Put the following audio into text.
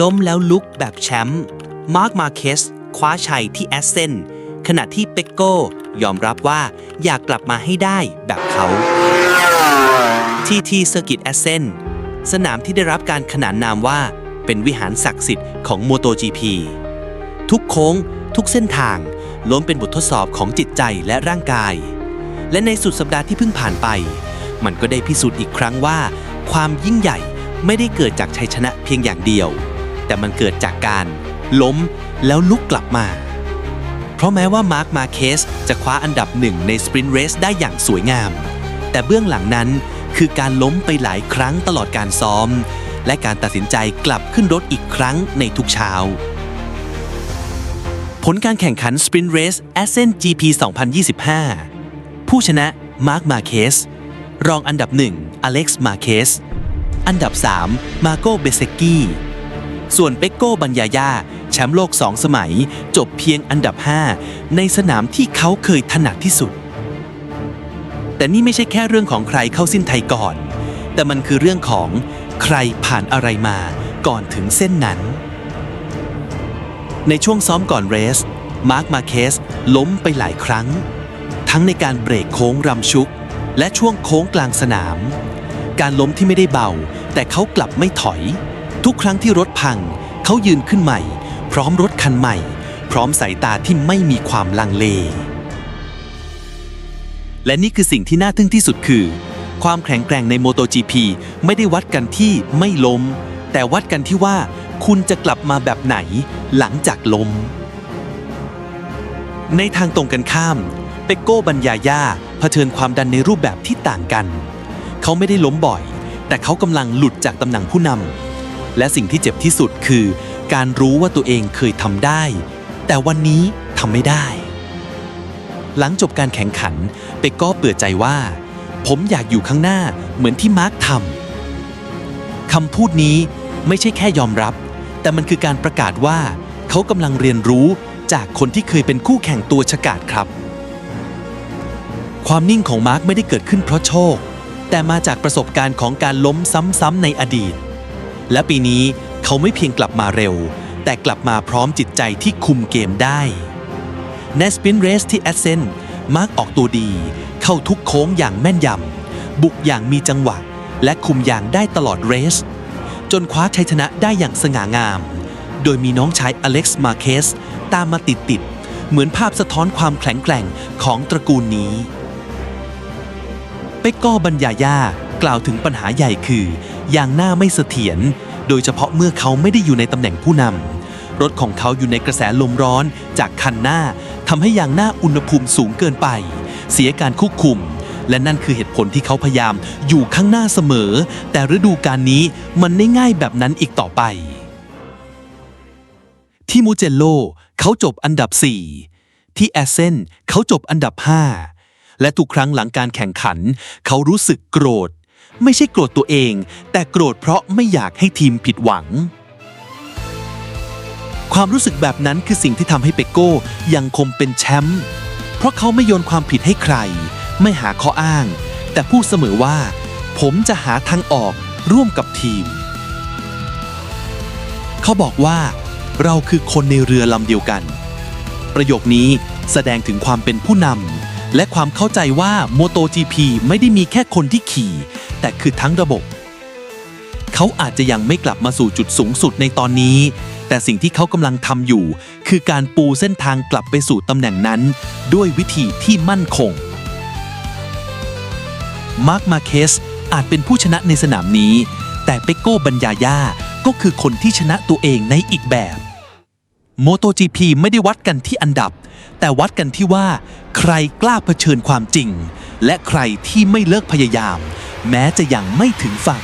ล้มแล้วลุกแบบแชมป์มาร์คมาเคสคว้าชัยที่แอสเซนขณะที่เปกโก้ยอมรับว่าอยากกลับมาให้ได้แบบเขา ทีทีเซอร์กิตแอสเซนสนามที่ได้รับการขนานนามว่าเป็นวิหารศักดิ์สิทธิ์ของ MotoGP ทุกโค้ง ทุกเส้นทางล้วนเป็นบททดสอบของจิตใจและร่างกาย และในสุดสัปดาห์ที่เพิ่งผ่านไป มันก็ได้พิสูจน์อีกครั้งว่า ความยิ่งใหญ่ไม่ได้เกิดจากชัยชนะเพียงอย่างเดียว แต่มันเกิดจากการ ล้มแล้วลุกกลับมา เพราะแม้ว่ามาร์คมาเคสจะคว้าอันดับหนึ่งในสปรินต์เรสได้อย่างสวยงาม แต่เบื้องหลังนั้นคือการล้มไปหลายครั้งตลอดการซ้อม และการตัดสินใจกลับขึ้นรถอีกครั้งในทุกเช้า ผลการแข่งขัน Sprint Race Ascent GP 2025 ผู้ชนะมาร์คมาเคสรองอันดับ 1 อเล็กซ์มาเคส อันดับ 3 มาโกเบเซกี้ ส่วนเปกโก้บัญญายาแชมป์โลก2สมัย จบเพียงอันดับ 5 ในสนามที่เขาเคยถนัดที่สุด แต่นี่ไม่ใช่แค่เรื่องของใครเข้าสิ้นไทยก่อน แต่มันคือเรื่องของใครผ่านอะไรมาก่อนถึงเส้นนั้น ในช่วงซ้อมก่อนเรส มาร์คมาเคสล้มไปหลายครั้ง ทั้งในการเบรกโค้งรำชุก และช่วงโค้งกลางสนาม การล้มที่ไม่ได้เบา แต่เขากลับไม่ถอย ทุกครั้งที่รถพัง เขายืนขึ้นใหม่ พร้อมรถคันใหม่ พร้อมสายตาที่ไม่มีความลังเล และนี่คือสิ่งที่น่าทึ่งที่สุดคือ ความแข็งแกร่งใน MotoGP ไม่ได้วัดกันที่ไม่ล้ม แต่วัดกันที่ว่าคุณจะกลับมาแบบไหนหลังจากล้ม ในทางตรงกันข้าม เปโก้บัญญาย่าเผชิญความดันในรูปแบบที่ต่างกัน เขาไม่ได้ล้มบ่อย แต่เขากำลังหลุดจากตำแหน่งผู้นำ และสิ่งที่เจ็บที่สุดคือ การรู้ว่าตัวเองเคยทำได้ แต่วันนี้ทำไม่ได้ หลังจบการแข่งขันเปกก้เปิดใจว่า ผมอยากอยู่ข้างหน้าเหมือนที่มาร์คทำคำพูดนี้ไม่ใช่แค่ยอมรับ แต่มันคือการประกาศว่าเขากำลังเรียนรู้จากคนที่เคยเป็นคู่แข่งตัวฉกาจครับ ความนิ่งของมาร์คไม่ได้เกิดขึ้นเพราะโชค แต่มาจากประสบการณ์ของการล้มซ้ำๆในอดีต และปีนี้เขาไม่เพียงกลับมาเร็ว แต่กลับมาพร้อมจิตใจที่คุมเกมได้ในสปินเรสที่แอสเซนมาร์กออกตัวดี เข้าทุกโค้งอย่างแม่นยำ บุกอย่างมีจังหวะ และคุมอย่างได้ตลอดเรส จนคว้าชัยชนะได้อย่างสง่างาม โดยมีน้องชายอเล็กซ์มาเคสตามมาติดติดเหมือนภาพสะท้อนความแข็งแกร่งของตระกูลนี้ เปกโก้บัญญาย่ากล่าวถึงปัญหาใหญ่คือ ยางหน้าไม่เสถียร โดยเฉพาะเมื่อเขาไม่ได้อยู่ในตำแหน่งผู้นำรถของเขาอยู่ในกระแสลมร้อนจากคันหน้าทำให้ยางหน้าอุณหภูมิสูงเกินไป เสียการควบคุม และนั่นคือเหตุผลที่เขาพยายามอยู่ข้างหน้าเสมอ แต่ฤดูกาลนี้มันไม่ง่ายแบบนั้นอีกต่อไปที่มูเจโลเขาจบอันดับ 4 ที่แอสเซนเขาจบอันดับ 5 และทุกครั้งหลังการแข่งขัน เขารู้สึกโกรธ ไม่ใช่โกรธตัวเอง แต่โกรธเพราะไม่อยากให้ทีมผิดหวัง ความรู้สึกแบบนั้นคือสิ่งที่ทำให้เปโก้ยังคงเป็นแชมป์เพราะเขาไม่โยนความผิดให้ใคร ไม่หาข้ออ้าง แต่พูดเสมอว่า ผมจะหาทางออกร่วมกับทีม เขาบอกว่าเราคือคนในเรือลำเดียวกัน ประโยคนี้แสดงถึงความเป็นผู้นำและความเข้าใจว่า MotoGP ไม่ได้มีแค่คนที่ขี่ แต่คือทั้งระบบ เขาอาจจะยังไม่กลับมาสู่จุดสูงสุดในตอนนี้ แต่สิ่งที่เขากำลังทำอยู่ คือการปูเส้นทางกลับไปสู่ตำแหน่งนั้น ด้วยวิธีที่มั่นคง มาร์คมาเคสอาจเป็นผู้ชนะในสนามนี้ แต่เปโก้บัญญาย่าก็คือคนที่ชนะตัวเองในอีกแบบ MotoGP ไม่ได้วัดกันที่อันดับ แต่วัดกันที่ว่า ใครกล้าเผชิญความจริง และใครที่ไม่เลิกพยายาม แม้จะยังไม่ถึงฝั่ง